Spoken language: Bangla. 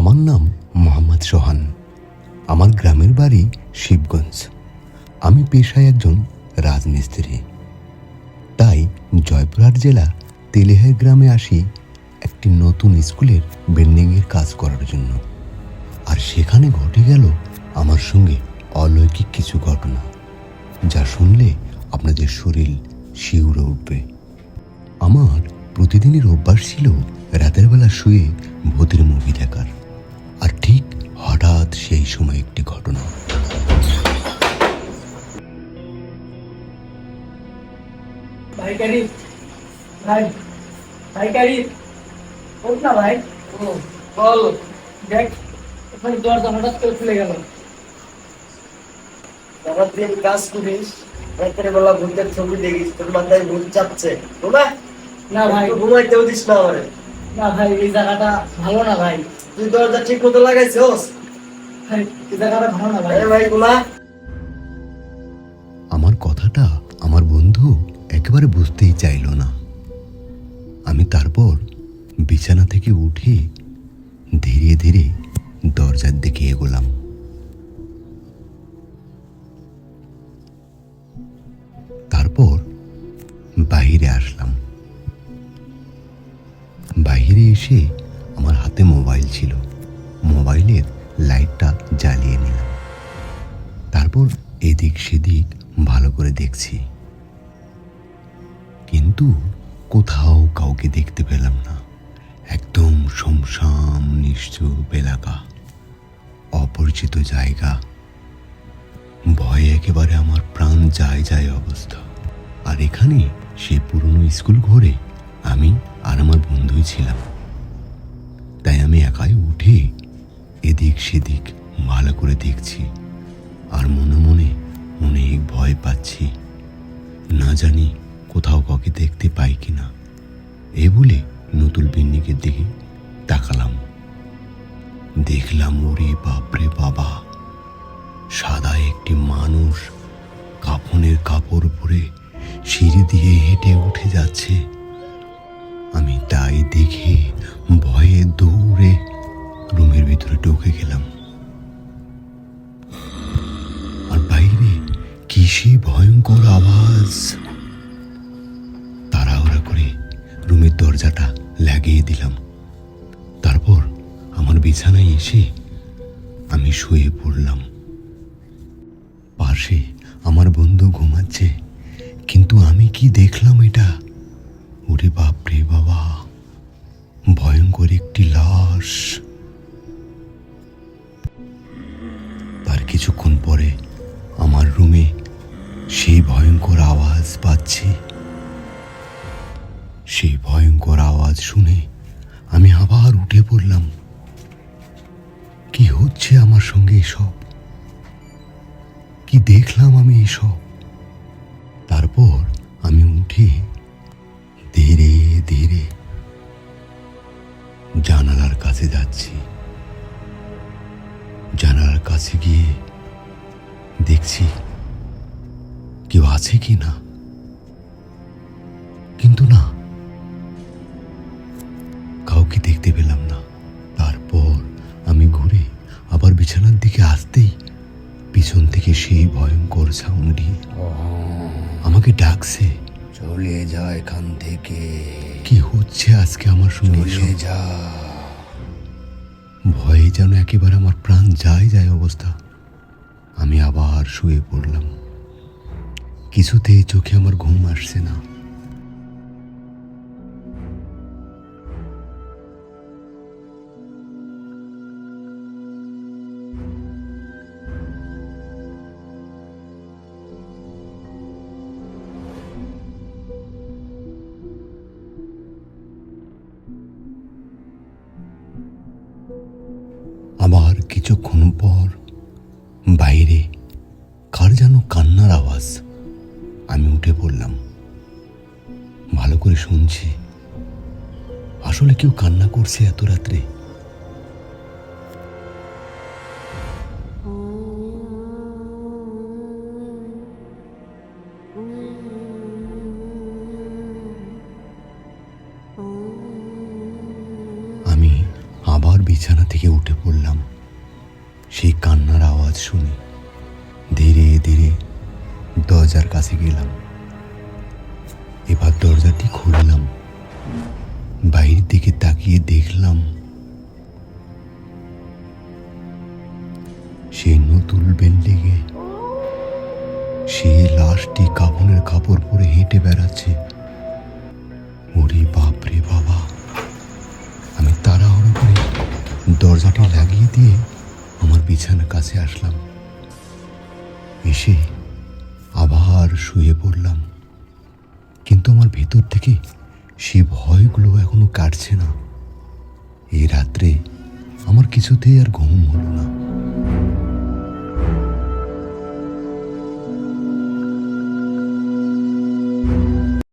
আমার নাম মোহাম্মদ সোহান। আমার গ্রামের বাড়ি শিবগঞ্জ। আমি পেশায় একজন রাজমিস্ত্রি। তাই জয়পুরহাট জেলা তেলেহাই গ্রামে আসি একটি নতুন স্কুলের বিল্ডিংয়ের কাজ করার জন্য। আর সেখানে ঘটে গেল আমার সঙ্গে অলৌকিক কিছু ঘটনা, যা শুনলে আপনাদের শরীর শিউরে উঠবে। আমার প্রতিদিনের অভ্যাস ছিল রাতের বেলা শুয়ে ভূতের মুভি দেখার। একটি ঘটনা। ভাই কারি ভাই ভাই কারি ওঠ না ভাই। ও বল। দেখ ওখানে দরজা হঠাৎ করে খুলে গেল। সারাদিন কাজ করিস রাতের বেলা ভূতের ছবি দেখিস তোর মাথায় ভূত চাপছে। ঘুমা না ভাই। ঘুমাইতেও দিস না আমারে। না ভাই এই জায়গাটা ভালো না ভাই। তুই দরজা ঠিক মতো লাগাইছিস? আমার কথাটা আমার বন্ধু একেবারে বুঝতেই চাইল না। আমি তারপর বিছানা থেকে উঠে ধীরে ধীরে দরজার দিকে এগোলাম। তারপর বাইরে আসলাম। বাইরে এসে আমার হাতে মোবাইল ছিল। মোবাইলের লাইটটা জ্বালিয়ে নিলাম। তারপর এদিক সেদিক ভালো করে দেখছি। কিন্তু কোথাও কাউকে দেখতে পেলাম না। একদম শুমসাম নিশ্চুপ এলাকা। অপরিচিত জায়গা। ভয়ে একেবারে আমার প্রাণ যায় যায় অবস্থা। আর এখানে সে পুরনো স্কুল ঘরে আমি আর আমার বন্ধুই ছিলাম। তাই আমি একাই উঠে সেদিক ভালো করে দেখছি। আর মনে মনে অনেক ভয় পাচ্ছি। না জানি কোথাও কাউকে দেখতে পাই কি না এ বলে নতুন বিন্দিকের দিকে তাকালাম। দেখলাম, ওরে বাপরে বাবা! সাদা একটি মানুষ কাফনের কাপড় পরে সিঁড়ি দিয়ে হেঁটে উঠে যাচ্ছে। আমি তাই দেখে ভয়ে দৌড়ে রুমের ভিতরে ঢুকে গেলাম। আর বাইরে কিসে ভয়ঙ্কর আওয়াজ। তাড়াহুড়া করে রুমের দরজাটা লাগিয়ে দিলাম। তারপর আমার বিছানায় এসে আমি শুয়ে পড়লাম। পাশে আমার বন্ধু ঘুমাচ্ছে, কিন্তু আমি কি দেখলাম এটা? ওরে বাপরে বাবা, ভয়ঙ্কর একটি লাশ। ভয়ঙ্কর আওয়াজ পাচ্ছি। সেই ভয়ঙ্কর আওয়াজ শুনে আমি আবার উঠে পড়লাম। কি হচ্ছে আমার সঙ্গে এসব? কি দেখলাম আমি এসব? তারপর আমি উঠে ধীরে ধীরে জানালার কাছে যাচ্ছি। জানালার কাছে গিয়ে দেখছি কেউ আছে কি না? কিন্তু না কাউকে দেখতে পেলাম না। তারপর আমি ঘুরে আবার বিছানার দিকে আসতেই পিছন থেকে সেই ভয়ঙ্কর সাউন্ডটি আমাকে ডাকছে। চলে যা এখান থেকে। কি হচ্ছে আজকে আমার সঙ্গে? চলে যা। ভয়ে যেন একেবারে আমার প্রাণ যায় যায় অবস্থা। আমি আবার শুয়ে পড়লাম। কিছুতেই চোখে আমার ঘুম আসছে না। আবার কিছুক্ষণ পর বাইরে কার যেন কান্নার আওয়াজ। আমি উঠে পড়লাম। ভালো করে শুনছি। আসলে কেউ কান্না করছে এত রাত্রে। আমি আবার বিছানা থেকে উঠে পড়লাম। সেই কান্নার আওয়াজ শুনে ধীরে ধীরে দরজার কাছে গেলাম। এবার দরজাটি খুললাম। বাইরের দিকে তাকিয়ে দেখলাম, সেই নতুন বিল্ডিংয়ে সে লাশটি কাপনের কাপড় পরে হেঁটে বেড়াচ্ছে। ওরে বাপরে বাবা! আমি তাড়াহুড়ো করে দরজাটি লাগিয়ে দিয়ে আমার বিছানার কাছে আসলাম। এসে আবার শুয়ে পড়লাম। কিন্তু আমার ভেতর থেকে সে ভয়গুলো এখনও কাটছে না। এই রাত্রে আমার কিছুতেই আর ঘুম হলো না।